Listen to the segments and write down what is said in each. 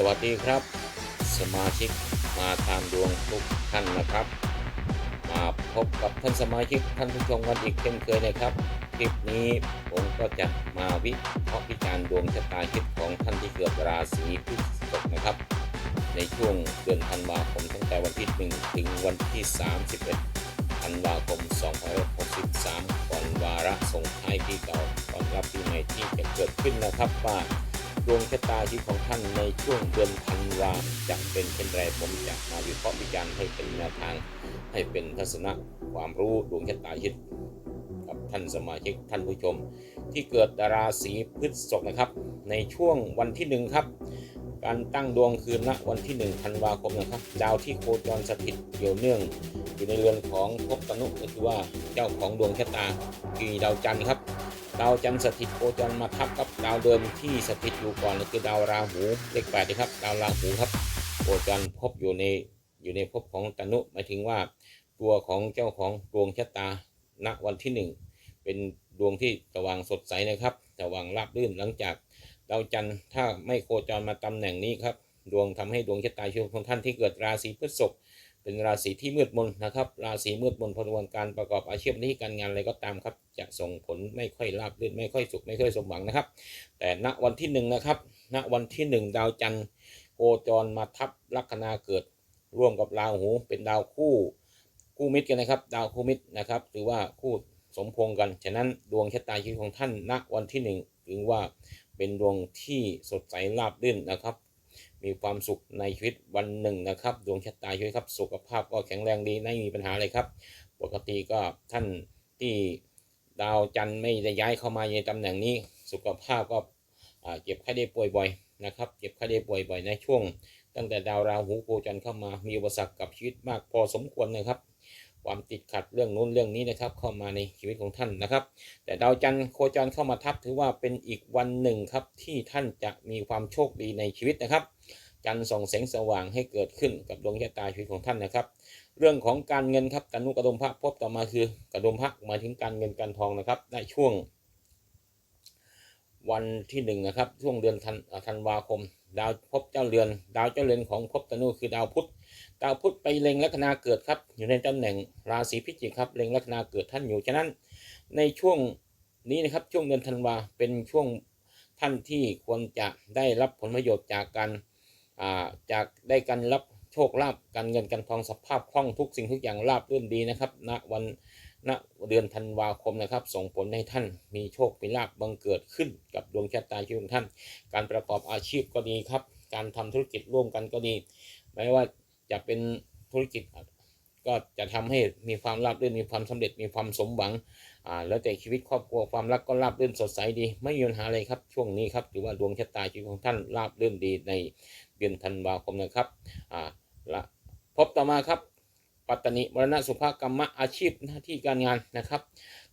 สวัสดีครับ สมาชิกมาตามดวงทุกท่านนะครับ มาพบกับท่านสมาชิกท่านผู้ชมกันอีกเช่นเคยนะครับ คลิปนี้ผมก็จะมาวิเคราะห์วิจารณ์ดวงชะตาชีวิตของท่านที่เกิดราศีพฤษภนะครับ ในช่วงเดือนธันวาคมตั้งแต่วันที่ 1 ถึงวันที่ 31 ธันวาคม 2563 ก่อนวาระส่งท้ายปีเก่าต้อนรับปีใหม่ที่จะเกิดขึ้นนะครับว่า ดวงชะตาชีวิตของท่านในช่วงเดือนธันวาจะเป็นเช่นไรผมจะมาวิเคราะห์วิจารณ์ให้เป็นแนวทาง ให้เป็นทัศนะความรู้ดวงชะตาชีวิตกับท่านสมาชิกท่านผู้ชม ที่เกิดราศีพฤษภนะครับ ในช่วงวันที่หนึ่งครับ การตั้งดวงคืนณวันที่1ธันวาคมนะครับดาวที่โคจรสถิตเกี่ยวเนื่อง อยู่ในเรือนของภพตนุก็คือว่าเจ้าของดวงชะตาคือดาวจันทร์ครับ ดาวจันทร์สถิตโคจรมาทับกับดาวเดิมที่สถิตอยู่ก่อนคือดาวราหูเลขแปดนะครับดาวราหูครับโคจรพบอยู่ในอยู่ในภพของตนุหมายถึงว่า ตัวของเจ้าของดวงชะตาณวันที่หนึ่งเป็นดวงที่สว่างสดใสนะครับสว่างราบรื่นหลังจากดาวจันทร์ถ้าไม่โคจรมาตำแหน่งนี้ครับดวงทำให้ดวงชะตาชีวิตของท่านที่เกิดราศีพฤษภ เป็นราศีที่มืดมนนะครับ ราศีมืดมนพลวนการประกอบอาชีพน้าที่การงานอะไรก็ตามครับ จะส่งผลไม่ค่อยราบรื่นไม่ค่อยสุขไม่ค่อยสมหวังนะครับ แต่ณวันที่หนึ่งนะครับณวันที่หนึ่งดาวจันทร์โคจรมาทับลัคนาเกิด ร่วมกับราหูเป็นดาวคู่คู่มิตรกันนะครับ ดาวคู่มิตรนะครับ หรือว่าคู่สมพงกันฉะนั้นดวงชะตาชีวิตของท่านณวันที่หนึ่งถึงว่าเป็นดวงที่สดใสราบรื่นนะครับ มีความสุขในชีวิตวันหนึ่งนะครับ ดวงชะตาชีวิตครับ สุขภาพก็แข็งแรงดีไม่มีปัญหาเลยครับ ปกติก็ท่านที่ดาวจันทร์ไม่ได้ย้ายเข้ามาในตำแหน่งนี้ สุขภาพก็เจ็บไข้ได้ป่วยบ่อยนะครับเจ็บไข้ได้ป่วยบ่อยในช่วง ตั้งแต่ดาวราหูโคจรเข้ามามีอุปสรรคกับชีวิตมากพอสมควรนะครับ ความติดขัดเรื่องนู้นเรื่องนี้นะครับ เข้ามาในชีวิตของท่านนะครับ แต่ดาวจันทร์โคจรเข้ามาทับถือว่าเป็นอีกวันหนึ่งครับที่ท่านจะมีความโชคดีในชีวิตนะครับ จันทร์ส่องแสงสว่างให้เกิดขึ้นกับดวงชะตาชีวิตของท่านนะครับ เรื่องของการเงินครับตนุกระดมพระพบต่อมาคือกระดมพระหมายถึงการเงินการทองนะครับในช่วง วันที่หนึ่งนะครับช่วงเดือนธันธันวาคม ดาวพบเจ้าเรือน ดาวเจ้าเรือนของภพตนุคือดาวพุธ ดาวพุธไปเล็งลัคนาเกิดครับ อยู่ในตำแหน่งราศีพิจิกครับเล็งลัคนาเกิดท่านอยู่ฉะนั้นในช่วงนี้นะครับช่วงเดือนธันวาเป็นช่วงท่านที่ควรจะได้รับผลประโยชน์จากการาจากได้การรับโชคลาภการเงินการทองสภาพคล่องทุกสิ่งทุกอย่างราบรื่นดีนะครับณวันณเดือนธันวาคมนะครับ ส่งผลให้ท่านมีโชคมีลาภบังเกิดขึ้นกับดวงชะตาชีวิตของท่าน การประกอบอาชีพก็ดีครับ การทำธุรกิจร่วมกันก็ดีไม่ว่า จะเป็นธุรกิจก็จะทำให้มีความราบรื่นมีความสำเร็จมีความสมหวังอ่าแล้วแต่ชีวิตครอบครัวความรักก็ราบรื่นสดใสดี ไม่มีปัญหาอะไรครับ ช่วงนี้ครับถือว่าดวงชะตาชีวิตของท่านราบรื่นดีในเดือนธันวาคมนะครับอ่าละพบต่อมาครับ ปัตตนิมรณะสุภกรรมะอาชีพหน้าที่การงานนะครับ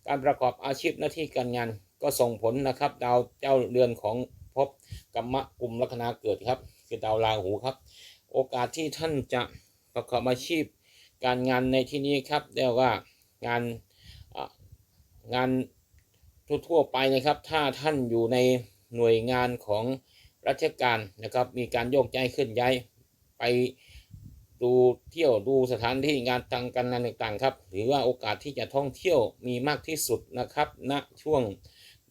การประกอบอาชีพหน้าที่การงานก็ส่งผลนะครับ ดาวเจ้าเรือนของภพกรรมะกลุ่มลัคนาเกิดครับ คือดาวราหูครับ โอกาสที่ท่านจะประกอบอาชีพ การงานในที่นี้ครับเรียกว่างานงานทั่วๆไปนะครับ ถ้าท่านอยู่ในหน่วยงานของราชการนะครับ มีการโยกย้ายขึ้นย้ายไปดูเที่ยวดูสถานที่งานทางการงานต่างๆครับ หรือว่าโอกาสที่จะท่องเที่ยวมีมากที่สุดนะครับณช่วง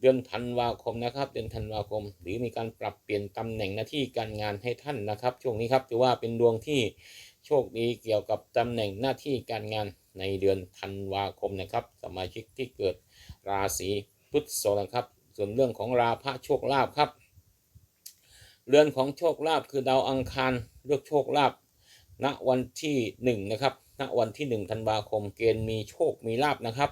เดือนธันวาคมนะครับ เดือนธันวาคม หรือมีการปรับเปลี่ยนตำแหน่งหน้าที่การงานให้ท่านนะครับ ช่วงนี้ครับถือว่าเป็นดวงที่โชคดีเกี่ยวกับตำแหน่งหน้าที่การงานในเดือนธันวาคมนะครับ สมาชิกที่เกิดราศีพฤษภนะครับ ส่วนเรื่องของราพระโชคลาภครับ เรือนของโชคลาภคือดาวอังคารเลือกโชคลาภณวันที่หนึ่งนะครับณวันที่หนึ่งธันวาคมเกณฑ์มีโชคมีลาภนะครับ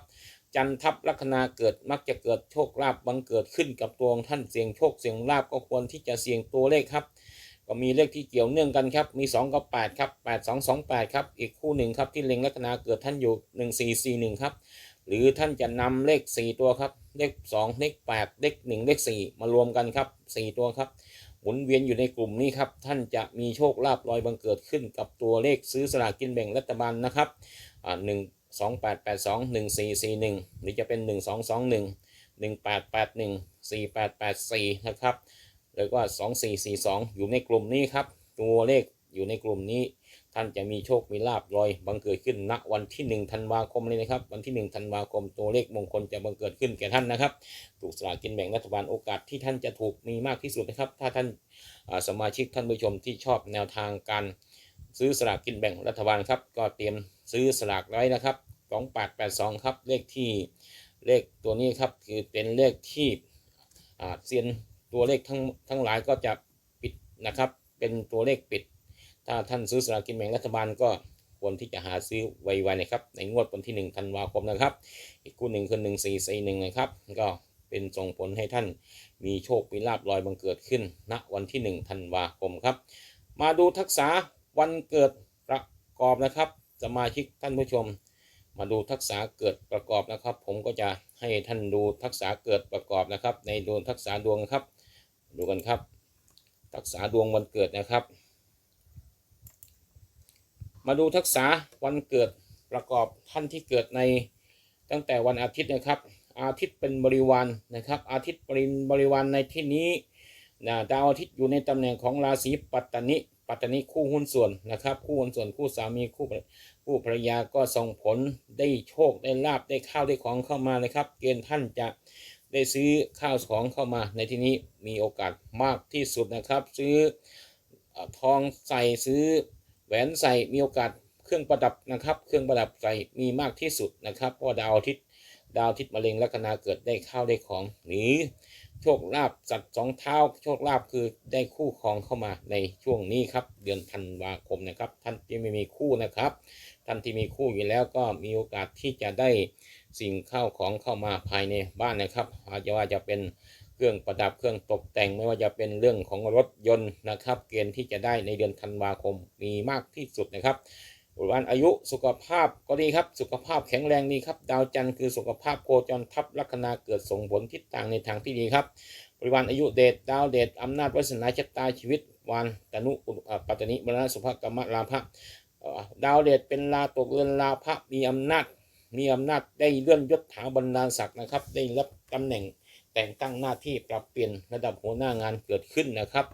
จันทับลัคนาเกิดมักจะเกิดโชคลาภบังเกิดขึ้นกับตัวท่านเสี่ยงโชคเสี่ยงลาภก็ควรที่จะเสี่ยงตัวเลขครับ ก็มีเลขที่เกี่ยวเนื่องกันครับ มี 2 กับ 8 ครับ 8 2 2 8 ครับ อีกคู่หนึ่งครับที่เล็งลัคนาเกิดท่านอยู่ 1 4 4 1 ครับ หรือท่านจะนำเลข 4 ตัวครับ เลข 2 เลข 8 เลข 1 เลข 4 มารวมกันครับ 4 ตัวครับหมุนเวียนอยู่ในกลุ่มนี้ครับ ท่านจะมีโชคลาภลอยบังเกิดขึ้นกับตัวเลขซื้อสลากกินแบ่งรัฐบาลนะครับอ่า1 2 8 8 2 1 4 4 1 หรือจะเป็น 1 2 2 1 1 8 8 1 4 8 8 4 นะครับหแล้วก็สองสี่สี่สองอยู่ในกลุ่มนี้ครับ ตัวเลขอยู่ในกลุ่มนี้ ท่านจะมีโชค มีลาบลอย บังเกิดขึ้นณวันที่หนึ่งธันวาคมเลยนะครับ วันที่หนึ่งธันวาคม ตัวเลขมงคลจะบังเกิดขึ้นแก่ท่านนะครับ ถูกสลากกินแบ่งรัฐบาลโอกาสที่ท่านจะถูกมีมากที่สุดนะครับ ถ้าท่านสมาชิกท่านผู้ชมที่ชอบแนวทางการซื้อสลากกินแบ่งรัฐบาลครับ ก็เตรียม ซื้อสลากไว้นะครับ2882ครับเลขที่เลขตัวนี้ครับคือเป็นเลขที่เซียนตัวเลขทั้งทั้งหลายก็จะปิดนะครับ เป็นตัวเลขปิด ถ้าท่านซื้อสลากกินแบ่งรัฐบาลก็ควรที่จะหาซื้อไวๆนะครับ ในงวดวันที่1ธันวาคมนะครับ อีกคู่หนึ่งคือ1 4 4 1นะครับ ก็เป็นส่งผลให้ท่านมีโชคมีลาบลอยบังเกิดขึ้นณวันที่1ธันวาคมครับ มาดูทักษะวันเกิดประกอบนะครับ สมาชิกท่านผู้ชม มาดูทักษะเกิดประกอบนะครับ ผมก็จะให้ท่านดูทักษะเกิดประกอบนะครับ ในดวงทักษะดวงครับ ดูกันครับ ทักษะดวงวันเกิดนะครับ มาดูทักษะวันเกิดประกอบท่านที่เกิดในตั้งแต่วันอาทิตย์นะครับ อาทิตย์เป็นบริวารนะครับ อาทิตย์เป็นบริวารในที่นี้นะดาวอาทิตย์อยู่ในตำแหน่งของราศีปัตตนิปัตตนิคู่หุ้นส่วนนะครับ คู่หุ้นส่วนคู่สามีคู่ คู่ภรรยาก็ส่งผลได้โชคได้ลาบได้ข้าวได้ของเข้ามานะครับ เกณฑ์ท่านจะได้ซื้อข้าวของเข้ามา ในที่นี้มีโอกาสมากที่สุดนะครับ ซื้อทองใส่ซื้อแหวนใส่มีโอกาสเครื่องประดับนะครับ เครื่องประดับใส่มีมากที่สุดนะครับเพราะดาวอาทิตย์ดาวอาทิตย์มะเร็งลัคนาเกิดได้ข้าวได้ของหรือ โชคลาภสัตว์สองเท้าโชคลาภคือได้คู่ครองเข้ามาในช่วงนี้ครับ เดือนธันวาคมนะครับ ท่านที่ไม่มีคู่นะครับ ท่านที่มีคู่อยู่แล้วก็มีโอกาสที่จะได้สิ่งเข้าของเข้ามาภายในบ้านนะครับ อาจจะว่าจะเป็นเครื่องประดับเครื่องตกแต่งไม่ว่าจะเป็นเรื่องของรถยนต์นะครับ เกณฑ์ที่จะได้ในเดือนธันวาคมมีมากที่สุดนะครับ วันอายุสุขภาพก็ดีครับ สุขภาพแข็งแรงดีครับ ดาวจันทร์คือสุขภาพโคจรทับลัคนาเกิดส่งผลทิศทางในทางที่ดีครับบริวารอายุเดชดาวเดชอำนาจวาสนาชะตาชีวิตวันตนุปัตตนิมรณสุภกรรมลาภะดาวเดชเป็นลาตกเรือนลาภะมีอำนาจมีอำนาจได้เลื่อนยศถาบรรดาศักดิ์นะครับ ได้รับตำแหน่งแต่งตั้งหน้าที่ปรับเปลี่ยนระดับหัวหน้างานเกิดขึ้นนะครับ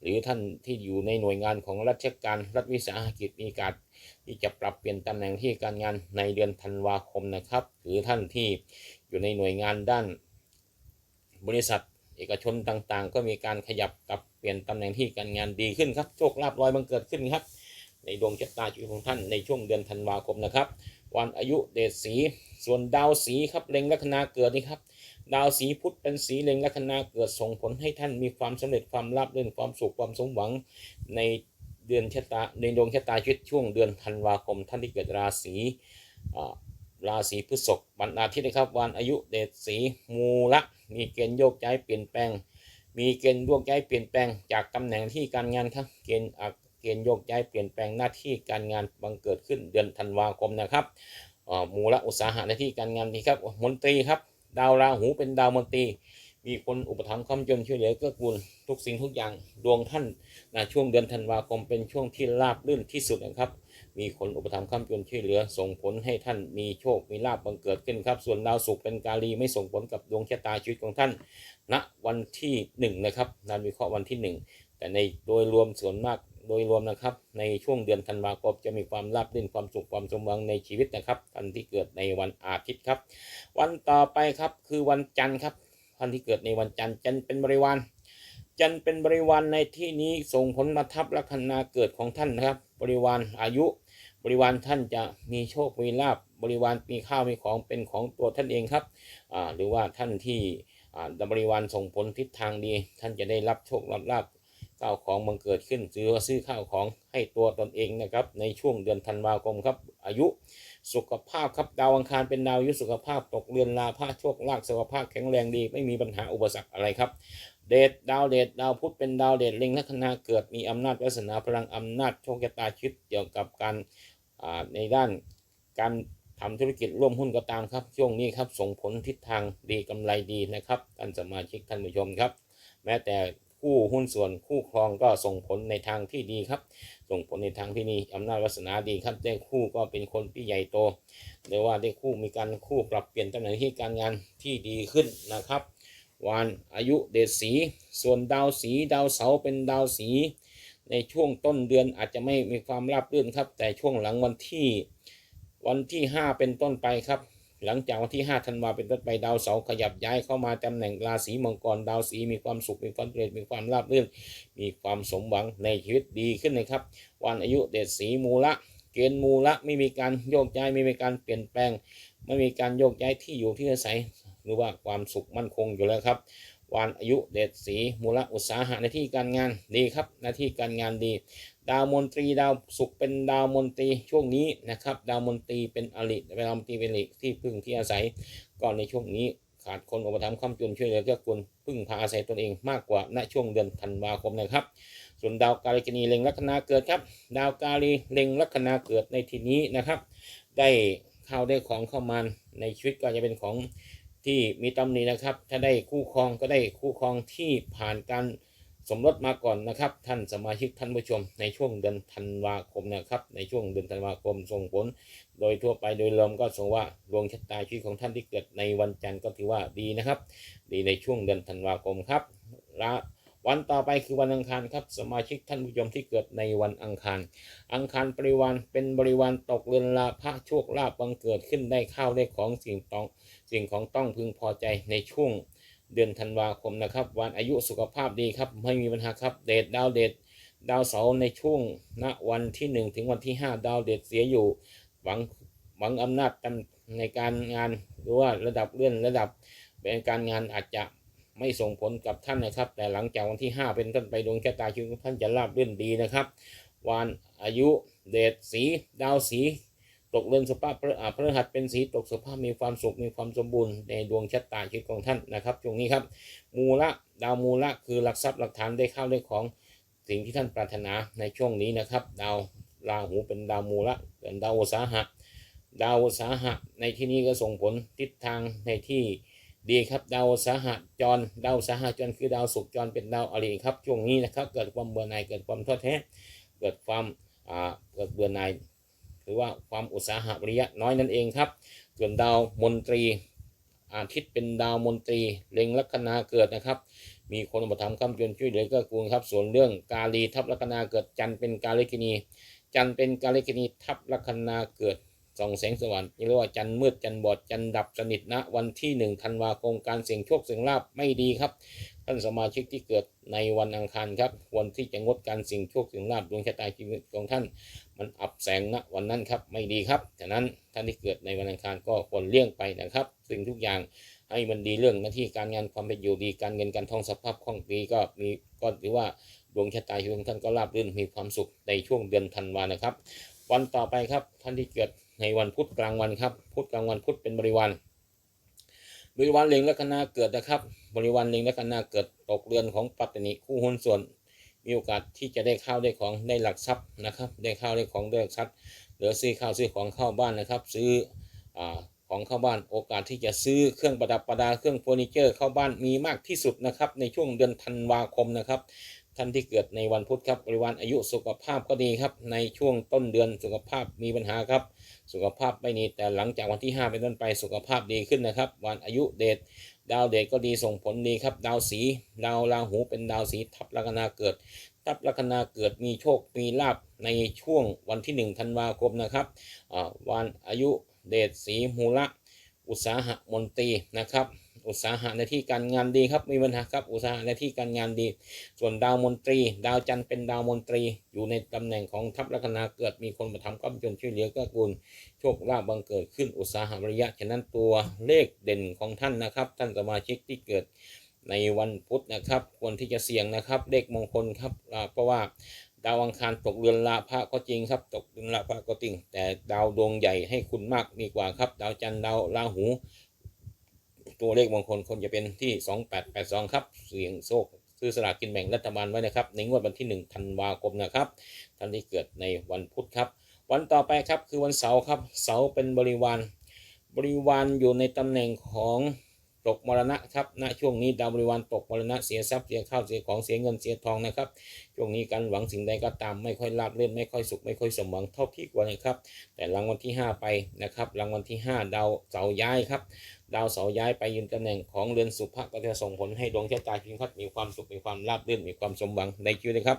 หรือท่านที่อยู่ในหน่วยงานของราชการรัฐวิสาหกิจมีการ ที่จะปรับเปลี่ยนตำแหน่งที่การงานในเดือนธันวาคมนะครับ หรือท่านที่อยู่ในหน่วยงานด้านบริษัทเอกชนต่างๆ ก็มีการขยับปรับเปลี่ยนตำแหน่งที่การงานดีขึ้นครับโชคลาภลอยบังเกิดขึ้นครับ ในดวงชะตาชีวิตของท่านในช่วงเดือนธันวาคมนะครับ วันอายุเดชสีส่วนดาวสีครับเล็งลัคนาเกิดนี่ครับดาวสีพุธเป็นสีเล็งลัคนาเกิดส่งผลให้ท่านมีความสำเร็จความราบรื่นความสุขความสมหวังใน เดือนชะตาในดวงชะตาชีวิตช่วงเดือนธันวาคม ท่านที่เกิดราศีราศีพฤษภวันอาทิตย์นะครับ วันอายุเดชสีมูละมีเกณฑ์โยกย้ายเปลี่ยนแปลง มีเกณฑ์โยกย้ายเปลี่ยนแปลงจากตำแหน่งที่การงานครับเกณฑ์เกณฑ์โยกย้ายเปลี่ยนแปลงหน้าที่การงานบังเกิดขึ้นเดือนธันวาคมนะครับมูละอุตสาหะหน้าที่การงานดีครับมนตรีครับ ดาวราหูเป็นดาวมนตรี มีคนอุปถัมภ์คำจนช่วยเหลือเกื้อกูลทุกสิ่งทุกอย่างดวงท่านนะช่วงเดือนธันวาคมเป็นช่วงที่ราบรื่นที่สุดนะครับ มีคนอุปถัมภ์คำจนช่วยเหลือ ส่งผลให้ท่านมีโชคมีลาบบังเกิดขึ้นครับ ส่วนดาวศุกร์เป็นกาลีไม่ส่งผลกับดวงชะตาชีวิตของท่านณวันที่หนึ่งนะครับนันวิเคราะห์วันที่หนึ่งแต่ในโดยรวมส่วนมากโดยรวมนะครับในช่วงเดือนธันวาคมจะมีความราบรื่นความสุขความสมหวังในชีวิตนะครับท่านที่เกิดในวันอาทิตย์ครับ วันต่อไปครับคือวันจันทร์ครับ ท่านที่เกิดในวันจันทร์จันทร์เป็นบริวาร จันทร์เป็นบริวารในที่นี้ส่งผลมาทับลัคนาเกิดของท่านนะครับ บริวารอายุ บริวารท่านจะมีโชค มีลาบบริวารมีข้าวมีของเป็นของตัวท่านเองครับหรือว่าท่านที่บริวารส่งผลทิศทางดี ท่านจะได้รับโชครับลาบ ข้าวของบังเกิดขึ้นซื้อว่าซื้อข้าวของให้ตัวตนเองนะครับ ในช่วงเดือนธันวาคมครับ อายุสุขภาพครับดาวอังคารเป็นดาวอายุสุขภาพตกเรือนลาภาโชคลาภสุขภาพแข็งแรงดีไม่มีปัญหาอุปสรรคอะไรครับ เดชดาวเดชดาวพุธเป็นดาวเดชเล็งลัคนาเกิดมีอำนาจวาสนาพลังอำนาจโชคชะตาชีวิตเกี่ยวกับการในด้านการทำธุรกิจร่วมหุ้นก็ตามครับ ช่วงนี้ครับส่งผลทิศทางดีกำไรดีนะครับท่านสมาชิกท่านผู้ชมครับ แม้แต่ คู่หุ้นส่วนคู่ครองก็ส่งผลในทางที่ดีครับ ส่งผลในทางที่ดีอำนาจวาสนาดีครับได้คู่ก็เป็นคนที่ใหญ่โตหรือว่าได้คู่มีการคู่ปรับเปลี่ยนตำแหน่งที่การงานที่ดีขึ้นนะครับวานอายุเดชสี ส่วนดาวสีดาวเสาเป็นดาวสี ในช่วงต้นเดือนอาจจะไม่มีความราบรื่นครับ แต่ช่วงหลังวันที่วันที่ 5 เป็นต้นไปครับ หลังจากวันที่ 5 ธันวาเป็นต้นไปดาวเสาร์ขยับย้ายเข้ามาตำแหน่งราศีมังกรดาวสีมีความสุขมีความสำเร็จมีความราบรื่น มีความสมหวังในชีวิตดีขึ้นนะครับ วันอายุเดชสีมูละ เกณฑ์มูละไม่มีการโยกย้ายไม่มีการเปลี่ยนแปลง ไม่มีการโยกย้ายที่อยู่ที่อาศัยหรือว่าความสุขมั่นคงอยู่แล้วครับ วันอายุเดชสีมูลอุตสาหะในที่การงานดีครับหน้าที่การงานดี ดาวมนตรีดาวศุกร์เป็นดาวมนตรีช่วงนี้นะครับ ดาวมนตรีเป็นอริเป็นดาวมนตรีเป็นอริที่พึ่งที่อาศัยก่อนในช่วงนี้ขาดคนอุปถัมภ์คำจุนช่วยเหลือเกื้อกูลพึ่งพาอาศัยตนเองมากกว่าณช่วงเดือนธันวาคมนะครับ ส่วนดาวกาลิกนีเล็งลัคนาเกิดครับ ดาวกาลีเล็งลัคนาเกิดในที่นี้นะครับ ได้ข้าวได้ของเข้ามาในชีวิตก็จะเป็นของ ที่มีตำหนินะครับ ถ้าได้คู่ครองก็ได้คู่ครองที่ผ่านการสมรสมาก่อนนะครับ ท่านสมาชิกท่านผู้ชม ในช่วงเดือนธันวาคมนะครับ ในช่วงเดือนธันวาคมส่งผล โดยทั่วไปโดยรวมก็ส่งว่าดวงชะตาชีวิตของท่านที่เกิดในวันจันทร์ก็ถือว่าดีนะครับ ดีในช่วงเดือนธันวาคมครับและวันต่อไปคือวันอังคารครับสมาชิกท่านผู้ชมที่เกิดในวันอังคาร อังคารบริวารเป็นบริวารตกเรือนลาภโชคลาภบังเกิดขึ้นได้ข้าวได้ของสิ่งตอง สิ่งของต้องพึงพอใจในช่วงเดือนธันวาคมนะครับ วันอายุสุขภาพดีครับ ไม่มีปัญหาครับ เดชดาวเดชดาวเสาร์ในช่วงณวันที่ 1 ถึงวันที่ 5 ดาวเดชเสียอยู่ หวังหวังอำนาจตำในการงานหรือว่าระดับเลื่อนระดับเป็นการงานอาจจะไม่ส่งผลกับท่านนะครับ แต่หลังจากวันที่ 5 เป็นต้นไปดวงชะตาชีวิตของท่านจะราบรื่นดีนะครับ วันอายุเดชสีดาวสี ตกเรือนสุภาพพระอาพระหัสเป็นสีตกสุภาพมีความสุขมีความสมบูรณ์ในดวงชะตาชีวิตของท่านนะครับช่วงนี้ครับมูละดาวมูละคือหลักทรัพย์หลักฐานได้เข้าวได้ของสิ่งที่ท่านปรารถนาในช่วงนี้นะครับ ดาวราหูเป็นดาวมูละเป็นดาวอุสาหะดาวอุสาหะในที่นี้ก็ส่งผลทิศทางในที่ดีครับดาวอุตสาหะจรดาวอุตสาหะจรคือดาวศุกร์จรเป็นดาวอริครับช่วงนี้นะครับ เกิดความเบื่อหน่ายเกิดความท้อแท้ เกิดความเกิดเบื่อหน่าย หรือว่าความอุตสาหะวิริยะน้อยนั่นเองครับ ส่วนดาวมนตรี อาทิตย์เป็นดาวมนตรี เล็งลัคนาเกิดนะครับ มีคนอุปถัมภ์คำจนช่วยเหลือเกื้อกูลครับ ส่วนเรื่องกาลีทับลัคนาเกิดจันเป็นกาลิกินี จันเป็นกาลิกินีทับลัคนาเกิด ส่องแสงสว่างเรียกว่าจันมืดจันบอดจันดับสนิทนะวันที่หนึ่งธันวาคมการเสี่ยงโชคเสี่ยงลาบไม่ดีครับ ท่านสมาชิกที่เกิดในวันอังคารครับควรที่จะงดการเสี่ยงโชคเสี่ยงลาบดวงชะตาชีวิตของท่าน มันอับแสงณวันนั้นครับไม่ดีครับฉะนั้นท่านที่เกิดในวันอังคารก็ควรเลี่ยงไปนะครับ สิ่งทุกอย่างให้มันดีเรื่องหน้าที่การงานความเป็นอยู่ดีการเงินการทองสภาพคล่องดีก็มีก็ถือว่าดวงชะตาชีวิตของท่านก็ราบรื่นมีความสุขในช่วงเดือนธันวานะครับวันต่อไปครับท่านที่เกิด ในวันพุธกลางวันครับพุธกลางวันพุธเป็นบริวารบริวารเล็งลัคนาเกิดนะครับ บริวารเล็งลัคนาเกิดตกเรือนของปัตตนิคู่หุ้นส่วน มีโอกาสที่จะได้ข้าวได้ของได้หลักทรัพย์นะครับ ได้ข้าวได้ของได้หลักทรัพย์หลือซื้อข้าวซื้อของเข้าบ้านนะครับ ซื้ออของเข้าบ้านโอกาสที่จะซื้อเครื่องประดับประดาเครื่องเฟอร์นิเจอร์เข้าบ้านมีมากที่สุดนะครับในช่วงเดือนธันวาคมนะครับ ท่านที่เกิดในวันพุธครับบริวารอายุสุขภาพก็ดีครับ ในช่วงต้นเดือนสุขภาพมีปัญหาครับ สุขภาพไม่ดีแต่หลังจากวันที่ 5 เป็นต้นไปสุขภาพดีขึ้นนะครับ วันอายุเดชดาวเดชก็ดีส่งผลดีครับ ดาวสี ดาวราหูเป็นดาวสีทับลัคนาเกิด ทับลัคนาเกิดมีโชคมีลาบในช่วงวันที่1ธันวาคมนะครับวันอายุเดชสีมูละอุตสาหมนตรีนะครับ อุตสาหะในที่การงานดีครับมีปัญหาครับอุตสาหะในที่การงานดี ส่วนดาวมนตรี ดาวจันทร์เป็นดาวมนตรี อยู่ในตำแหน่งของทัพลัคนาเกิดมีคนมาทำก้มจนช่วยเหลือก็กูลโชคลาภบังเกิดขึ้นอุตสาหะระยะฉะนั้นตัวเลขเด่นของท่านนะครับ ท่านสมาชิกที่เกิดในวันพุธนะครับควรที่จะเสี่ยงนะครับ เลขมงคลครับเพราะว่าดาวอังคารตกเรือนลาภะก็จริงครับ ตกเรือนลาภะก็จริง แต่ดาวดวงใหญ่ให้คุณมากดีกว่าครับ ดาวจันทร์ดาวราหู ตัวเลขมงคลคนจะเป็นที่ 2882 ครับเสียงโชคซื้อสลากกินแบ่งรัฐบาลไว้นะครับ ในงวดวันที่ 1 ธันวาคมนะครับ ท่านที่เกิดในวันพุธครับ วันต่อไปครับคือวันเสาร์ครับ เสาร์เป็นบริวาร บริวารอยู่ในตำแหน่งของ ตกมรณะครับณช่วงนี้ดาวบริวารตกมรณะเสียทรัพย์เสียข้าวเสียของเสียเงินเสียทองนะครับช่วงนี้การหวังสิ่งใดก็ตามไม่ค่อยราบรื่นไม่ค่อยสุขไม่ค่อยสมหวังเท่าที่ควรนะครับ แต่หลังวันที่ 5 ไปนะครับหลังวันที่ 5 ดาวเสาย้ายครับดาวเสาย้ายไปยืนตำแหน่งของเรือนสุภะก็จะส่งผลให้ดวงชะตาพิมพ์พัดมีความสุขมีความราบรื่นมีความสมหวังในชีวิตนะครับ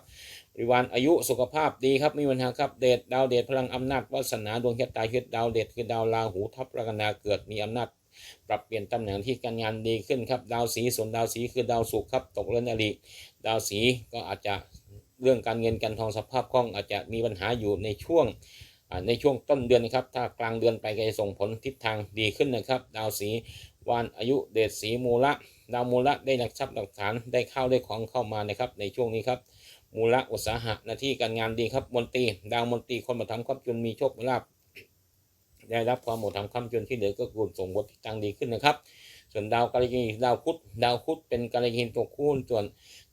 บริวารอายุสุขภาพดีครับไมมีปัญหาครับเดชดาวเดชพลังอำนาจวาสนาดวงชะตาชีวิตดาวเดชคือดาวราหูทับลัคนาเกิดมีอำนาจ ปรับเปลี่ยนตำแหน่งที่การงานดีขึ้นครับ ดาวสีส่วนดาวสีคือดาวศุกร์ครับ ตกเรือนอริดาวสีก็อาจจะเรื่องการเงินการทองสภาพคล่องอาจจะมีปัญหาอยู่ในช่วงในช่วงต้นเดือนนะครับ ถ้ากลางเดือนไปก็จะส่งผลทิศทางดีขึ้นนะครับ ดาวสีวานอายุเดชสีมูละ ดาวมูละได้หลักทรัพย์หลักฐานได้เข้าได้ของเข้ามานะครับ ในช่วงนี้ครับมูละอุตสาหะหน้าที่การงานดีครับมนตรีดาวมนตรีคนมาทำความจนมีโชคมีลาภ ได้รับความหมดทำคำจนที่เหลือก็กุศส่งบททิศทางดีขึ้นนะครับ ส่วนดาวกาลกินีดาวคุดดาวคุดเป็นกาลกินีตัวคู่ส่วน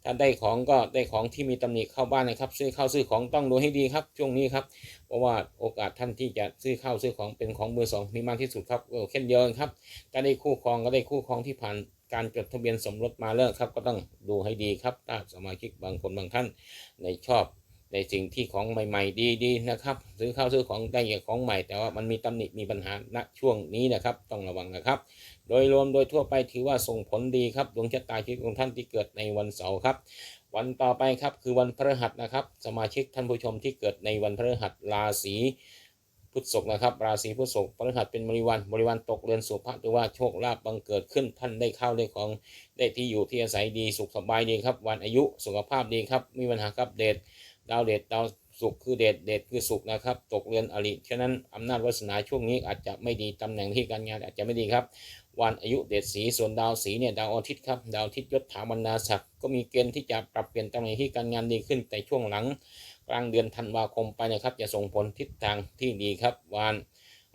ถ้าได้ของก็ได้ของที่มีตำหนิเข้าบ้านนะครับซื้อข้าวซื้อของต้องดูให้ดีครับ ช่วงนี้ครับ เพราะว่าโอกาสท่านที่จะซื้อข้าวซื้อของเป็นของมือสองมีมากที่สุดครับเช่นเดียวกันครับถ้าได้คู่ครองก็ได้คู่ครองที่ผ่านการจดทะเบียนสมรสมาแล้วครับ ก็ต้องดูให้ดีครับถ้าสมาชิกบางคนบางท่านในชอบ ในสิ่งที่ของใหม่ ๆ ดีๆนะครับ ซื้อข้าวซื้อของได้อย่างของใหม่ แต่ว่ามันมีตำหนิมีปัญหาณช่วงนี้นะครับ ต้องระวังนะครับ โดยรวมโดยทั่วไปถือว่าส่งผลดีครับดวงชะตาชีวิตของท่านที่เกิดในวันเสาร์ครับ วันต่อไปครับคือวันพฤหัสนะครับ สมาชิกท่านผู้ชมที่เกิดในวันพฤหัสราศีพฤษภนะครับ ราศีพฤษภพฤหัสเป็นบริวารบริวารตกเรือนสุภาพหรือว่าโชคลาภบังเกิดขึ้นท่านได้เข้าได้ของได้ที่อยู่ที่อาศัยดีสุขสบายดีครับ วันอายุสุขภาพดีครับมีปัญหาครับเดช ดาวเดชดาวศุกร์คือเดชเดชคือศุกร์นะครับ ตกเรือนอริฉะนั้นอำนาจวาสนาช่วงนี้อาจจะไม่ดีตำแหน่งที่การงานอาจจะไม่ดีครับ วันอายุเดชสีส่วนดาวสีเนี่ยดาวอาทิตย์ครับดาวอาทิตย์ยศถาบรรดาศักดิ์ก็มีเกณฑ์ที่จะปรับเปลี่ยนตำแหน่งที่การงานดีขึ้นแต่ช่วงหลังกลางเดือนธันวาคมไปนะครับ จะส่งผลทิศทางที่ดีครับวัน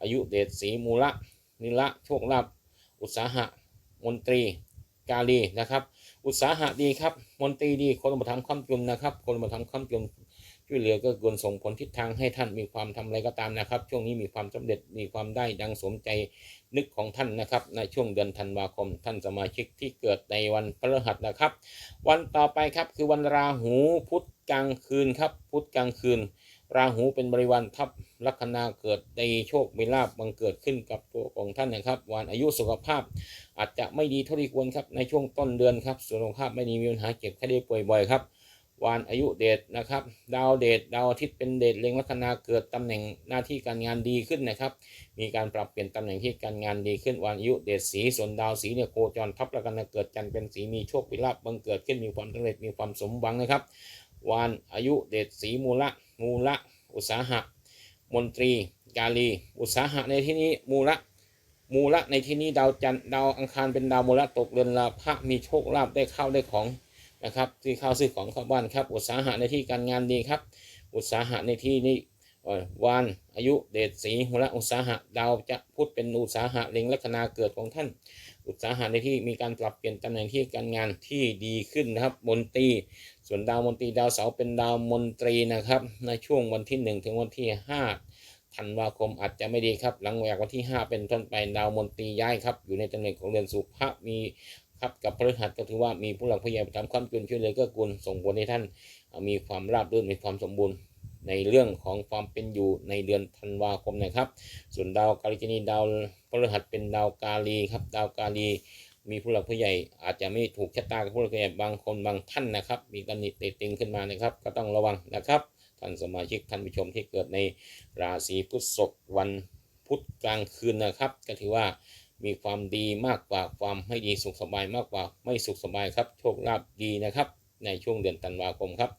อายุเดชสีมูละนิละโชคลาภอุตสาหะมนตรีกาลีนะครับ อุตสาหะดีครับ มนตรีดีคนมาทำคำจุนนะครับ คนมาทำคำจุน ช่วยเหลือก็ควรส่งผลทิศทางให้ท่านมีความทำอะไรก็ตามนะครับ ช่วงนี้มีความสำเร็จมีความได้ดังสมใจนึกของท่านนะครับ ในช่วงเดือนธันวาคม ท่านสมาชิกที่เกิดในวันพฤหัสนะครับ วันต่อไปครับคือวันราหูพุธกลางคืนครับ พุธกลางคืน ราหูเป็นบริวารทับลัคนาเกิดในโชคมีลาบบังเกิดขึ้นกับตัวของท่านนะครับ วันอายุสุขภาพ อาจจะไม่ดีเท่าที่ควรครับในช่วงต้นเดือนครับสุขภาพไม่ดีมีปัญหาเจ็บไข้ได้ป่วยบ่อยครับ วันอายุเดชนะครับ ดาวเดชดาวอาทิตย์เป็นเดชเล็งลัคนาเกิดตำแหน่งหน้าที่การงานดีขึ้นนะครับ มีการปรับเปลี่ยนตำแหน่งที่การงานดีขึ้นวันอายุเดชสีส่วนดาวสีเนี่ยโคจรทับลัคนาเกิดจันทร์เป็นสีมีโชคมีลาภบังเกิดขึ้นมีความสำเร็จมีความสมหวังนะครับวันอายุเดชสีมูละมูละอุตสาหะ มนตรี กาลี อุตสาหะในที่นี้มูละมูละในที่นี้ดาวจันทร์ดาวอังคารเป็นดาวมูละตกเรือนลาภะมีโชคลาภได้เข้าได้ของ นะครับที่เข้าซื้อของเข้าบ้านครับ อุตสาหะในที่การงานดีครับ อุตสาหะในที่นี้วานอายุเดชสีมูละอุตสาหะดาวจะพุธเป็นอุตสาหะเล็งลัคนาเกิดของท่าน อุตสาหะในที่มีการปรับเปลี่ยนตำแหน่งที่การงานที่ดีขึ้นนะครับมนตรีส่วนดาวมนตรีดาวเสาเป็นดาวมนตรีนะครับ ในช่วงวันที่ 1 ถึงวันที่ 5 ธันวาคมอาจจะไม่ดีครับ หลังจากวันที่ 5 เป็นต้นไปดาวมนตรีย้ายครับ อยู่ในตำแหน่งของเรือนสุภะมี ครับกับพฤหัสก็ถือว่ามีผู้หลักผู้ใหญ่ทำความจุนช่วยเหลือเก็กุลส่งผลให้ท่านมีความราบรื่นมีความสมบูรณ์ในเรื่องของความเป็นอยู่ในเดือนธันวาคมนะครับ ส่วนดาวกาลิกินีดาวพฤหัสเป็นดาวกาลีครับดาวกาลีมีผู้หลักผู้ใหญ่อาจจะไม่ถูกชะตากับผู้หลักผู้ใหญ่บางคนบางท่านนะครับ มีตำหนิติติงขึ้นมานะครับ ก็ต้องระวังนะครับ ท่านสมาชิกท่านผู้ชมที่เกิดในราศีพฤษภวันพุธกลางคืนนะครับ ก็ถือว่า มีความดีมากกว่าความไม่ดีสุขสบายมากกว่าไม่สุขสบายครับโชคลาภดีนะครับ ในช่วงเดือนธันวาคมครับ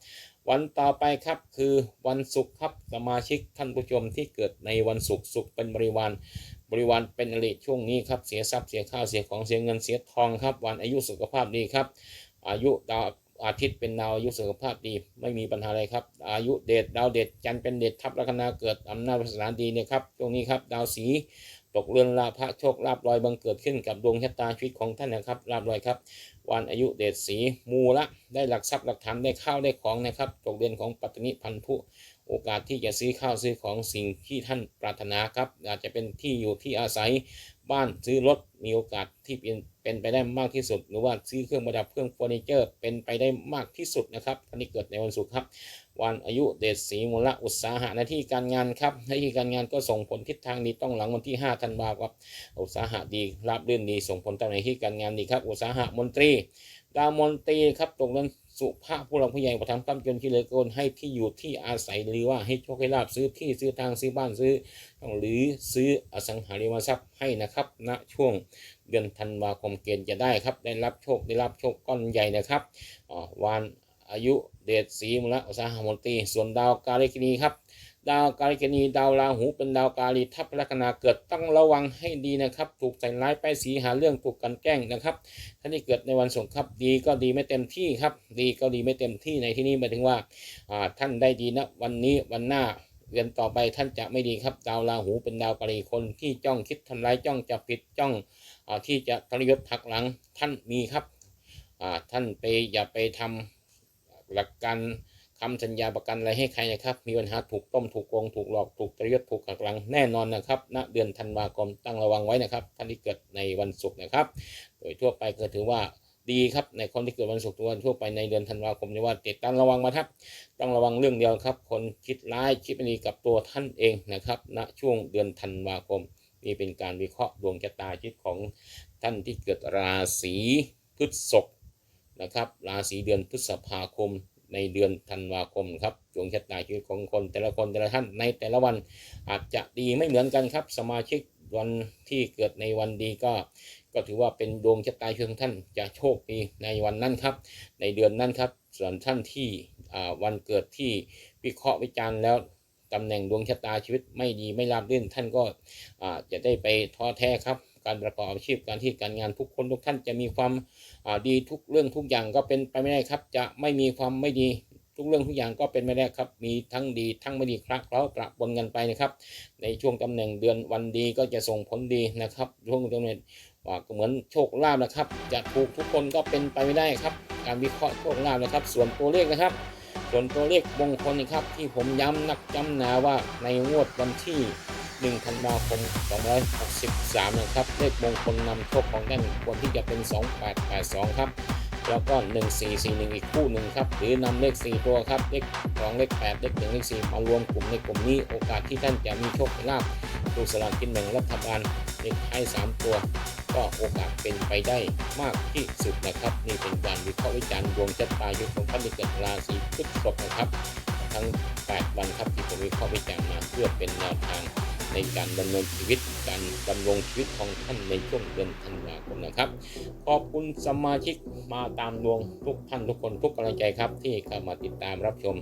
วันต่อไปครับคือวันศุกร์ครับสมาชิกท่านผู้ชมที่เกิดในวันศุกร์ศุกร์เป็นบริวารบริวารเป็นอริช่วงนี้ครับเสียทรัพย์เสียข้าวเสียของเสียเงินเสียทองครับ วันอายุสุขภาพดีครับ อายุดาวอาทิตย์เป็นดาวอายุสุขภาพดี ไม่มีปัญหาอะไรครับ อายุเดชดาวเดชจันทร์เป็นเดชทับลัคนาเกิดอำนาจวาสนาดีเนี่ยครับตรงนี้ครับ ดาวสี ตกเรือนลาภะโชคลาภลอยบังเกิดขึ้นกับดวงชะตาชีวิตของท่านนะครับลาภลอยครับ วันอายุเดชสีมูละได้หลักทรัพย์หลักฐานได้ข้าวได้ของนะครับตกเรือนของปัตตนิพันธุโอกาสที่จะซื้อข้าวซื้อของสิ่งที่ท่านปรารถนาครับอาจจะเป็นที่อยู่ที่อาศัยบ้านซื้อรถมีโอกาสที่เป็นเป็นไปได้มากที่สุด หรือว่าซื้อเครื่องประดับเครื่องเฟอร์นิเจอร์เป็นไปได้มากที่สุดนะครับท่านที่เกิดในวันศุกร์ครับ วันอายุเดชสีมูลอุตสาหะหน้าที่การงานครับหน้าที่การงานก็ส่งผลทิศทางดีต้องหลังวันที่5ธันวาคมครับอุตสาหะดีราบรื่นดีส่งผลตามหน้าที่การงานดีครับ อุตสาหะมนตรี ดาวมนตรีครับตรงนั้นสุภาพผู้หลักผู้ใหญ่ประทำกำจนที่เหลือเกินให้ที่อยู่ที่อาศัยหรือว่าให้โชคให้ลาบซื้อที่ซื้อทางซื้อบ้านซื้อหรือซื้ออสังหาริมทรัพย์ให้นะครับณช่วงเดือนธันวาคมเกณฑ์จะได้ครับ ได้รับโชคได้รับโชคก้อนใหญ่นะครับอ่าวัน อายุเดชศรีมุลอุตสาหมนตรีส่วนดาวกาลิกินีครับ ดาวกาลิกนีดาวราหูเป็นดาวกาลีทับลัคนาเกิดต้องระวังให้ดีนะครับ ถูกใส่ร้ายป้ายสีหาเรื่องถูกกันแกล้งนะครับท่านที่เกิดในวันสงครับดีก็ดีไม่เต็มที่ครับ ดีก็ดีไม่เต็มที่ในที่นี้หมายถึงว่าท่านได้ดีนะวันนี้วันหน้าเดือนต่อไปท่านจะไม่ดีครับ ดาวราหูเป็นดาวกาลีคนที่จ้องคิดทำร้ายจ้องจะผิดจ้องอที่จะทรยศหักหลังท่านมีครับท่านไปอย่าไปทำ หลักการคำสัญญาประกันอะไรให้ใครนะครับ มีปัญหาถูกต้มถูกโกงถูกหลอกถูกตรยศถูกหักหลังแน่นอนนะครับณเดือนธันวาคมตั้งระวังไว้นะครับท่านที่เกิดในวันศุกร์นะครับ โดยทั่วไปก็ถือว่าดีครับในคนที่เกิดวันศุกร์ทุกวันทั่วไปในเดือนธันวาคมนี่ว่าติดตั้งระวังมาครับต้องระวังเรื่องเดียวครับ คนคิดร้ายคิดไม่ดีกับตัวท่านเองนะครับณช่วงเดือนธันวาคมนี่เป็นการวิเคราะห์ดวงชะตาชีวิตของท่านที่เกิดราศีพฤษภ นะครับราศีเดือนพฤษภาคมในเดือนธันวาคมครับดวงชะตาชีวิตของคนแต่ละคนแต่ละท่านในแต่ละวันอาจจะดีไม่เหมือนกันครับ สมาชิกวันที่เกิดในวันดีก็ ก็ถือว่าเป็นดวงชะตาชีวิตของท่านจะโชคดีในวันนั้นครับ ในเดือนนั้นครับ ส่วนท่านที่อ่าวันเกิดที่วิเคราะห์วิจารณ์แล้วตำแหน่งดวงชะตาชีวิตไม่ดีไม่ราบรื่นท่านก็อ่าจะได้ไปท้อแท้ครับ การประกอบอาชีพการที่การงานทุกคนทุกท่านจะมีความดีทุกเรื่องทุกอย่างก็เป็นไปไม่ได้ครับ จะไม่มีความไม่ดีทุกเรื่องทุกอย่างก็เป็นไม่ได้ครับ มีทั้งดีทั้งไม่ดีคลักเคล้าประปนกันไปนะครับ ในช่วงตำแหน่งเดือนวันดีก็จะส่งผลดีนะครับช่วงตำแหน่งว่าก็เหมือนโชคลาภนะครับ จะถูกทุกคนก็เป็นไปไม่ได้ครับ การวิเคราะห์โชคลาภนะครับ ส่วนตัวเลขนะครับ ส่วนตัวเลขมงคลนะครับที่ผมย้ำนักย้ำหนาว่าในงวดวันที่ 1 ธันวาคม2563 นะครับ เลขมงคลนำโชคของท่านควรที่จะเป็น 2882 ครับ แล้วก็ 1441 อีกคู่หนึ่งครับ หรือนำเลข 4 ตัวครับ เลข2เลข 8 เลข 1 เลข 4 มารวมกลุ่มในกลุ่มนี้โอกาสที่ท่านจะมีโชคลาภดูสลากกินแบ่งรัฐบาลเลขท้าย3ตัว ก็โอกาสเป็นไปได้มากที่สุดนะครับ นี่เป็นการวิเคราะห์วิจารณ์ดวงชะตายุคของท่านที่เกิดราศีพฤษภนะครับ ทั้ง 8 วันครับที่ผมวิเคราะห์วิจารณ์มาเพื่อเป็นแนวทาง ในการดำเนินชีวิตการดำรงชีวิตของท่านในช่วงเดือนธันวาคมนะครับ ขอบคุณสมาชิกมาตามดวงทุกท่านทุกคนทุกกำลังใจครับ ที่เข้ามาติดตามรับชม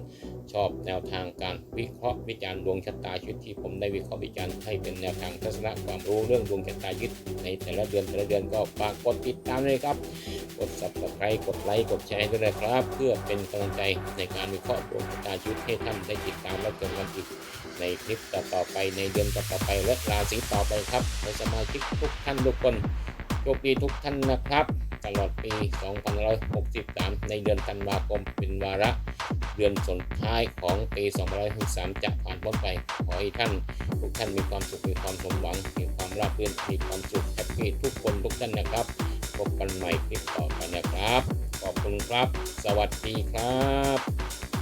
ชอบแนวทางการวิเคราะห์วิจารณ์ดวงชะตาชีวิตที่ผมได้วิเคราะห์วิจารณ์ให้เป็นแนวทางทัศนะความรู้เรื่องดวงชะตาชีวิตในแต่ละเดือนแต่ละเดือนก็ฝากกดติดตามเลยครับ กด subscribe กดไลค์กดแชร์ด้วยนะครับ เพื่อเป็นกำลังใจในการวิเคราะห์ดวงชะตาชีวิตให้ท่านได้ติดตามและเกิดวันอีกในคลิปต่อๆไปในเดือนต่อไปและราศีต่อไปครับในสมาชิกทุกท่านทุกคนโชคดีทุกท่านนะครับ ตลอดปี 2563 ในเดือนธันวาคมเป็นวาระ เดือนสุดท้ายของปี 2563 จะผ่านพ้นไป ขอให้ท่านทุกท่านมีความสุข มีความสมหวัง มีความราบรื่น มีความสุขแฮปปี้ทุกคนทุกท่านนะครับพบกันใหม่คลิปต่อไปนะครับ ขอบคุณครับ สวัสดีครับ